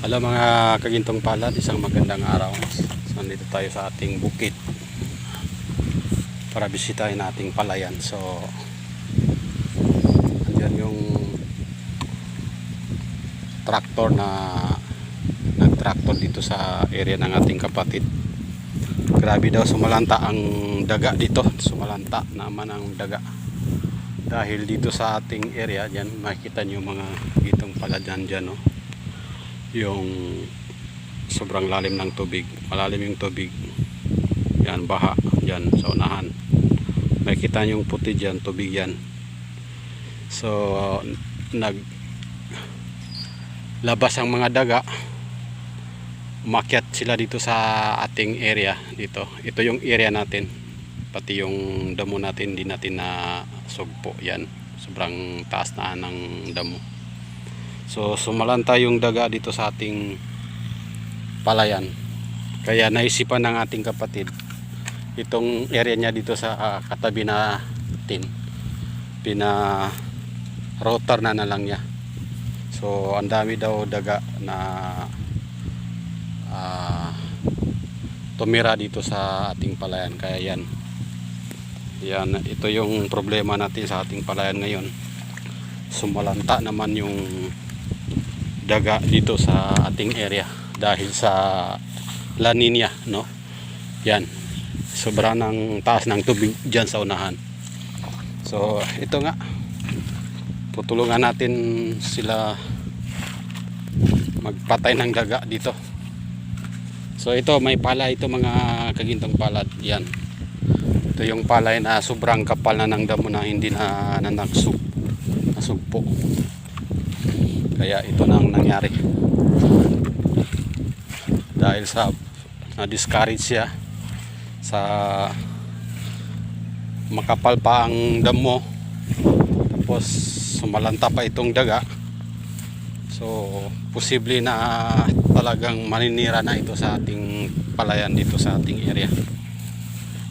Hello mga kagintong palad, isang magandang araw. So, nandito tayo sa ating bukid para bisitahin ating palayan. So, andyan yung traktor na nag-tractor dito sa area ng ating kapatid. Grabe daw sumalanta ang daga dito. Sumalanta naman ang daga. Dahil dito sa ating area, dyan makikita nyo mga gitong palad dyan dyan. No? Yung sobrang lalim ng tubig malalim yung tubig. Yan baha. Yan sa unahan. May kita yung puti dyan tubig yan. So nag labas ang mga daga. Umakyat sila dito sa ating area dito. Ito yung area natin. Pati yung damo natin hindi natin na sugpo yan sobrang taas na ng damo So sumalanta yung daga dito sa ating palayan. Kaya naisipan ng ating kapatid itong area niya dito sa ah, katabi natin. Pina rotor na na lang niya. So ang dami daw daga na ah, tumira dito sa ating palayan. Kaya yan. Yan, ito yung problema natin sa ating palayan ngayon. Sumalanta naman yung daga dito sa ating area dahil sa La Nina no? Yan. Sobra ng taas ng tubig dyan sa unahan. So ito nga. Tutulungan natin sila magpatay ng daga dito. So ito may pala ito mga kagintong palad. Yan. Ito yung palay na sobrang kapal na ng damo na hindi na, na nagsug, nasugpo kaya ito na ang nangyari. Dahil sa na-discourage siya sa makapal pa ang damo. Tapos sumalanta pa itong daga. So posible na talagang maninira na ito sa ating palayan dito sa ating area.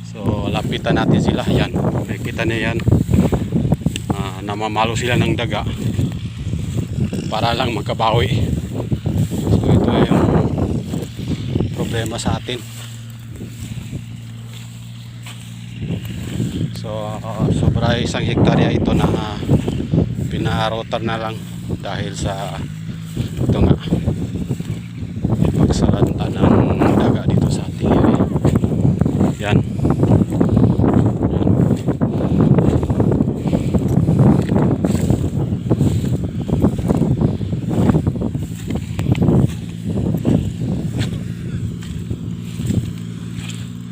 So lapitan natin sila. Yan makikita niya yan. Ah, namamalo sila ng daga para lang magkabawi. So ito yung problema sa atin. So uh, sobra isang hektarya ito na uh, pinarotar na lang dahil sa ito nga pagsalanta ng daga dito sa ating area yan yan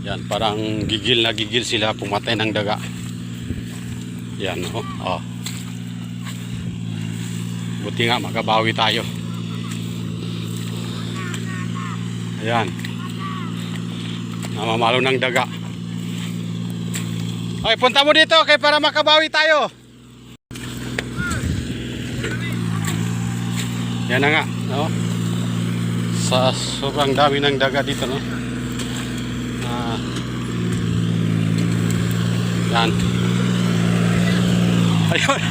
Yan, parang gigil na gigil sila pumatay ng daga. Yan, oh. oh. Buti nga makabawi tayo. Ayan. Namamalo ng daga. Ay, punta mo dito kay para makabawi tayo. Yan na nga, no? Sa sobrang dami ng daga dito, no? Ah. Yan. Ayun.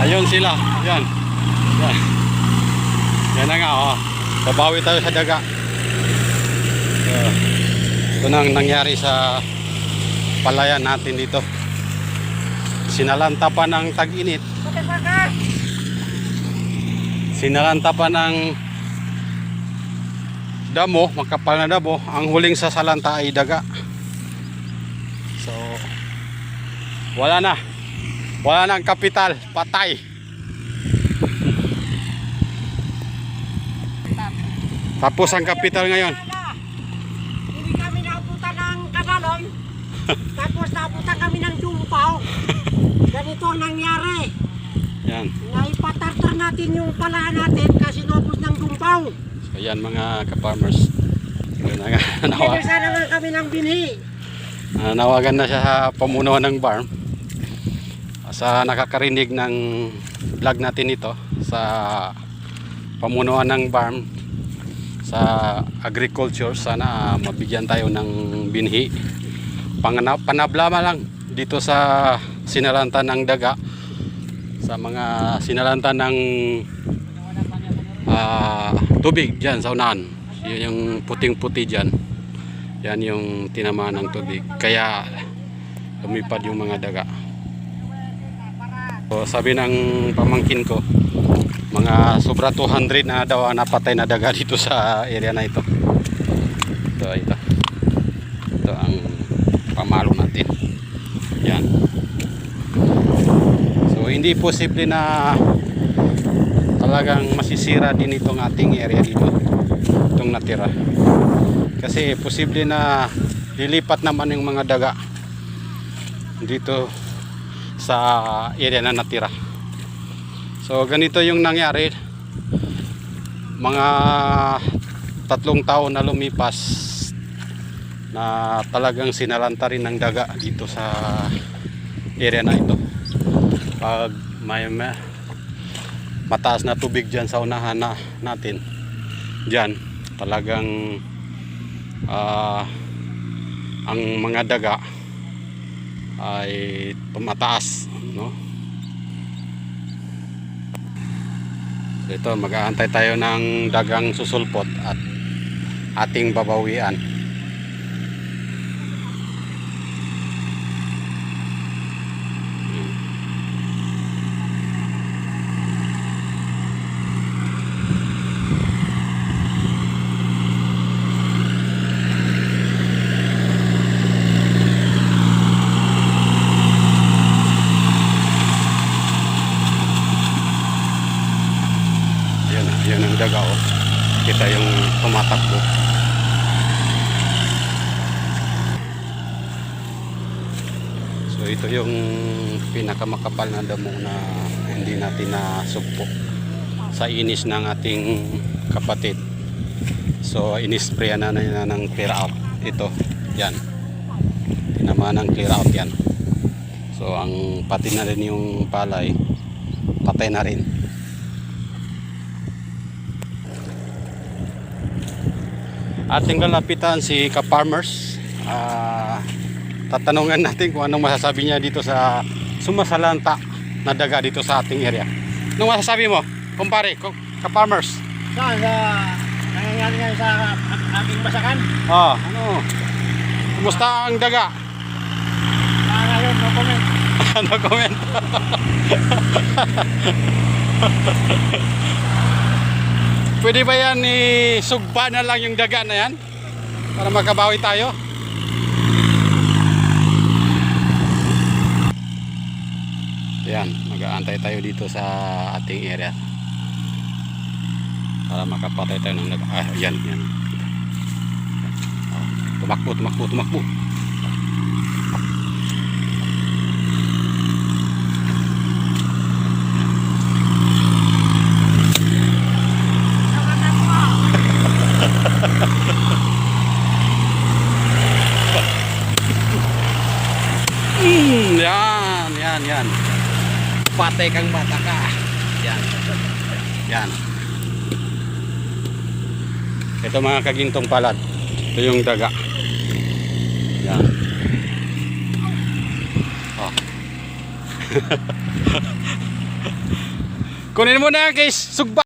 Ayun sila. Yan. Yan. Yan na nga oh. Babawi tayo sa daga. So, ito na ang nangyari sa palayan natin dito. Sinalanta pa ng tag-init. Sinalanta pa ng damo, makapal na damo, ang huling sa salanta ay daga. So, wala na. Wala na ang kapital, patay. Tapos ang kapital ngayon. Hindi kami naabutan ng kadalon. Tapos naabutan kami ng jumpaw. Ganito ang nangyari. Yan. Naipatartar natin yung pala natin kasi nabos ng jumpaw. So, yan mga ka-farmers. Yun na kami ng binhi. Nawagan na siya sa pamunuan ng farm sa nakakarinig ng vlog natin ito sa pamunuan ng farm sa agriculture sana mabigyan tayo ng binhi Pangana, panablama lang dito sa sinalanta ng daga sa mga sinalanta ng ah, tubig dyan sa unahan. Yun yung puting-puti dyan. Yan yung tinamaan ng tubig. Kaya lumipad yung mga daga. So, sabi ng pamangkin ko, mga sobra 200 na daw ang napatay na daga dito sa area na ito. Ito, ito. Ito ang pamalo natin. Yan. So hindi posible na talagang masisira din itong ating area dito. Itong natira. Kasi posible na lilipat naman yung mga daga dito sa area na natira. So ganito yung nangyari. Mga tatlong taon na lumipas na talagang sinalanta rin ng daga dito sa area na ito. Pag may ma- mataas na tubig dyan sa unahan na natin, dyan talagang ah, ang mga daga ay tumataas no? So ito mag-aantay tayo ng dagang susulpot at ating babawian Yun, yun ang daga oh. Kita yung tumatakbo. So ito yung pinakamakapal na damo na hindi natin nasugpo sa inis ng ating kapatid. So inisprayan na na ng clear out. Ito, yan. Tinamaan ng clear out yan. So ang pati na rin yung palay, patay na rin. Ating lalapitan si ka-farmers. Ah, tatanungan natin kung anong masasabi niya dito sa sumasalanta na daga dito sa ating area. Anong masasabi mo, kumpare, ku- ka-farmers? Saan sa nangyayari ngayon sa aking masakan? Ah, ano? Kumusta ang daga? Ah, ngayon, no comment. ano comment? Pwede ba yan isugba na lang yung daga na yan? Para makabawi tayo? Yan, mag-aantay tayo dito sa ating area. Para makapatay tayo ng. Ah, yan, yan. Tumakbo, tumakbo, tumakbo. Mm, yan, yan, yan. Patay kang bata ka. Yan. Yan. Ito mga kagintong palad. Ito yung daga. Yan. Oh. Kunin mo na kay Sugba.